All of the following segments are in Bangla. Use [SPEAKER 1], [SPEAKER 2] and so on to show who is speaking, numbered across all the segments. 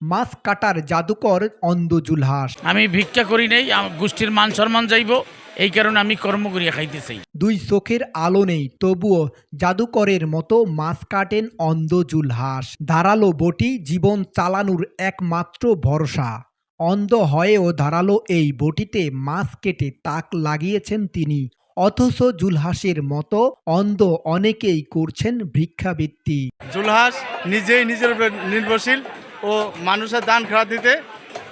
[SPEAKER 1] মাছ কাটার জাদুকর অন্ধ জুলহাস।
[SPEAKER 2] আমি ভিক্ষা করি নাই গোষ্ঠীর মান সম্মান যাইব এই কারণে আমি কর্ম করিয়া খাইতে চাই
[SPEAKER 1] দুই চোখের আলো নেই তবুও জাদুকরের মতো মাছ কাটেন অন্ধ জুলহাস। ধারালো বটি জীবন চালানোর একমাত্র ভরসা। অন্ধ হয়েও ধারালো এই বটিতে মাছ কেটে তাক লাগিয়েছেন তিনি। অথচ জুলহাসের মতো অন্ধ অনেকেই করছেন ভিক্ষাবৃত্তি।
[SPEAKER 3] জুলহাস নিজেই নিজের নির্ভরশীল ও মানুষের দান খেলা দিতে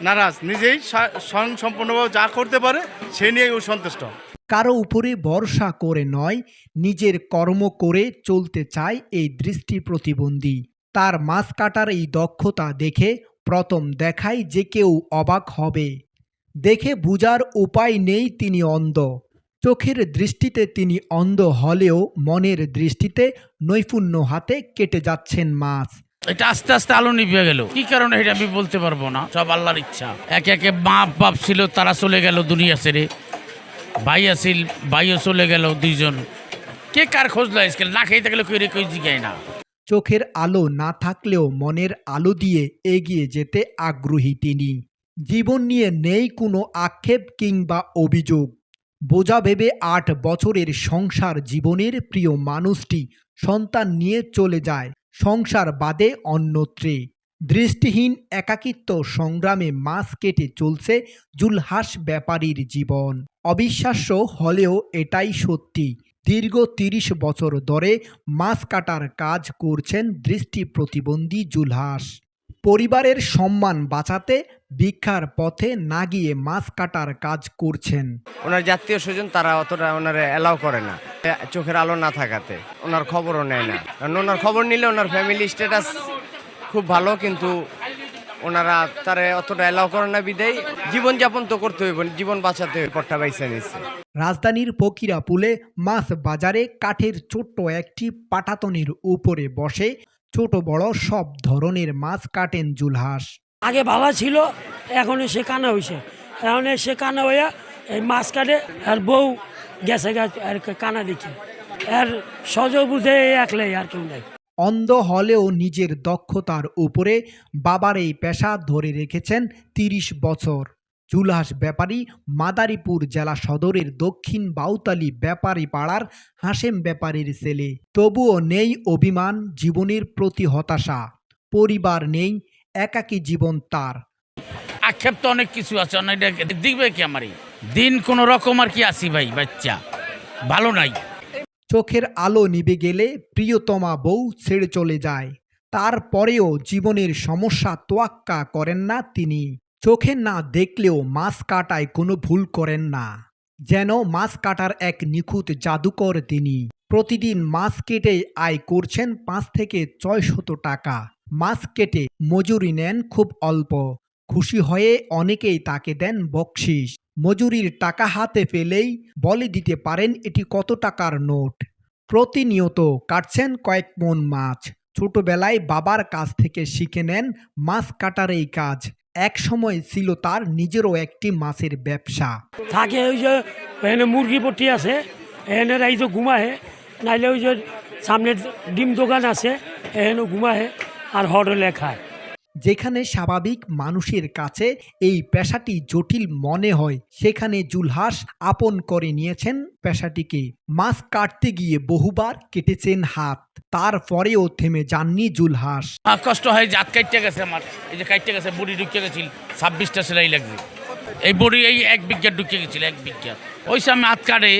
[SPEAKER 3] নারাজ। নিজেই স্ব- স্বয়ং সম্পূর্ণভাবে যা করতে পারে, সে নিয়ে ও সন্তুষ্ট।
[SPEAKER 1] কারও উপরে ভরসা করে নয়, নিজের কর্ম করে চলতে চায় এই দৃষ্টি প্রতিবন্ধী। তার মাছ কাটার এই দক্ষতা দেখে প্রথম দেখায় যে কেউ অবাক হবে। দেখে বুজার উপায় নেই তিনি অন্ধ। চোখের দৃষ্টিতে তিনি অন্ধ হলেও মনের দৃষ্টিতে নৈপুণ্য হাতে কেটে যাচ্ছেন মাছ।
[SPEAKER 2] এটা আস্তে আস্তে আলো নিভে গেল। কি কারণে এটা আমি বলতে পারব না? সব আল্লাহর ইচ্ছা। একে একে বাপ বাপ ছিল, তারা চলে গেল দুনিয়া ছেড়ে। ভাই আছিল, ভাইও চলে গেল দুইজন। কে কার খোঁজ আজকাল? না খেয়ে কই রে কই জিগায় না।
[SPEAKER 1] চোখের আলো না থাকলেও মনের আলো দিয়ে এগিয়ে যেতে আগ্রহী তিনি। জীবন নিয়ে নেই কোনো আক্ষেপ কিংবা অভিযোগ। বোঝা ভেবে আট বছরের সংসার জীবনের প্রিয় মানুষটি সন্তান নিয়ে চলে যায়। সংসার বাদে অন্যত্রে। দৃষ্টিহীন একাকিত্ব সংগ্রামে মাছ কেটে চলছে জুলহাস ব্যাপারীর জীবন। অবিশ্বাস্য হলেও এটাই সত্যি। দীর্ঘ তিরিশ বছর ধরে মাছ কাটার কাজ করছেন দৃষ্টি প্রতিবন্ধী জুলহাস। পরিবারের সম্মান বাঁচাতে ভিক্ষার পথে না গিয়ে মাছ কাটার কাজ করছেন।
[SPEAKER 4] ওনার জাতীয় স্বজন তারা অতটা ওনারা অ্যালাউ করে না। চোখের আলো না থাকাতে। ওনার খবরও নেয় না। কারণ ওনার খবর নিলে ওনার ফ্যামিলি স্ট্যাটাস খুব ভালো কিন্তু ওনারা তারা অতটা অ্যালাউ করে না বিদায়। জীবনযাপন তো করতে হইব জীবন বাঁচাতে হইব পট্টা বাইসা নিচ্ছে
[SPEAKER 1] রাজধানীর ফকিরা পুলে মাছ বাজারে কাঠের ছোট্ট একটি পাটাতনের উপরে বসে ছোট বড় সব ধরনের মাছ কাটেন জুলহাস।
[SPEAKER 5] আগে ভালো ছিল এখন সে কানা হয়েছে এখন সে কানা হইয়া এই মাছ কাটে আর বউ গেছে গেছে আর কানা দেখি। আর সহযোগ বুঝে একলাই আর কেউ নাই।
[SPEAKER 1] অন্ধ হলেও নিজের দক্ষতার উপরে বাবার এই পেশা ধরে রেখেছেন তিরিশ বছর। জুলহাস ব্যাপারী মাদারীপুর জেলা সদরের দক্ষিণ বাউতালি ব্যাপারী পাড়ার হাসেম ব্যাপারীর ছেলে। তবুও নেই অভিমান জীবনের প্রতি হতাশা। পরিবার নেই একাকী জীবন তার।
[SPEAKER 2] আক্ষেপ তো অনেক কিছু আছে অনেক দিবে কি আমারই দিন কোন রকম আর কি আসি ভাই, বাচ্চা। ভালো নাই।
[SPEAKER 1] চোখের আলো নিভে গেলে প্রিয়তমা বউ ছেড়ে চলে যায়। তারপরেও জীবনের সমস্যা তোয়াক্কা করেন না তিনি। চোখে না দেখলেও মাছ কাটায় কোনো ভুল করেন না। যেন মাছ কাটার এক নিখুঁত জাদুকর তিনি। প্রতিদিন মাছ কেটে আয় করছেন পাঁচ থেকে ছয় শত টাকা। মাছ কেটে মজুরি নেন খুব অল্প। খুশি হয়ে অনেকেই তাকে দেন বকশিস। মজুরির টাকা হাতে পেলেই বলে দিতে পারেন এটি কত টাকার নোট। প্রতিনিয়ত কাটছেন কয়েক মন মাছ। ছোটবেলায় বাবার কাছ থেকে শিখে নেন মাছ কাটার এই কাজ। এক সময় ছিল তার নিজেরও একটি মাছের ব্যবসা।
[SPEAKER 5] থাকে ওই যে মুরগি পট্টি আছে, এখানে এই যে ঘুমাহে নাইলে ওই যে সামনে ডিম দোকান আছে এখানে ঘুমাহে আর হোটেলে খায়
[SPEAKER 1] যেখানে স্বাভাবিক মানুষের কাছে এই পেশাটি জটিল মনে হয় সেখানে জুলহাস আপন করে নিয়েছেন পেশাটিকে। মাছ কাটতে গিয়ে বহুবার কেটেছেন হাত তারপরেও থেমে যাননি জুলহাস।
[SPEAKER 2] কষ্ট হয় জাত কাটতে গেছে আমার এই যে কাটতে গেছে বড়ি ঢুকে গেছিল ছাব্বিশটা সেলাই লাগবে এই বড়ি এই এক বিঘা ঢুকে গেছিল এক বিঘা। ওই সময় হাত কাটে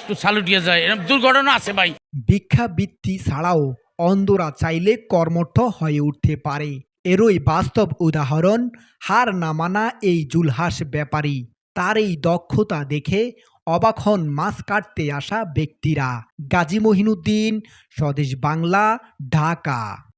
[SPEAKER 2] একটু সালু দিয়ে যায় এরকম দুর্ঘটনা আছে ভাই।
[SPEAKER 1] ভিক্ষাবৃত্তি ছাড়াও অন্ধরা চাইলে কর্মঠ হয়ে উঠতে পারে। এরই বাস্তব উদাহরণ হার না মানা এই জুলহাস ব্যাপারী। তার এই দক্ষতা দেখে অবাক হন মাছ কাটতে আসা ব্যক্তিরা। গাজী মহিনুদ্দিন, স্বদেশ বাংলা, ঢাকা।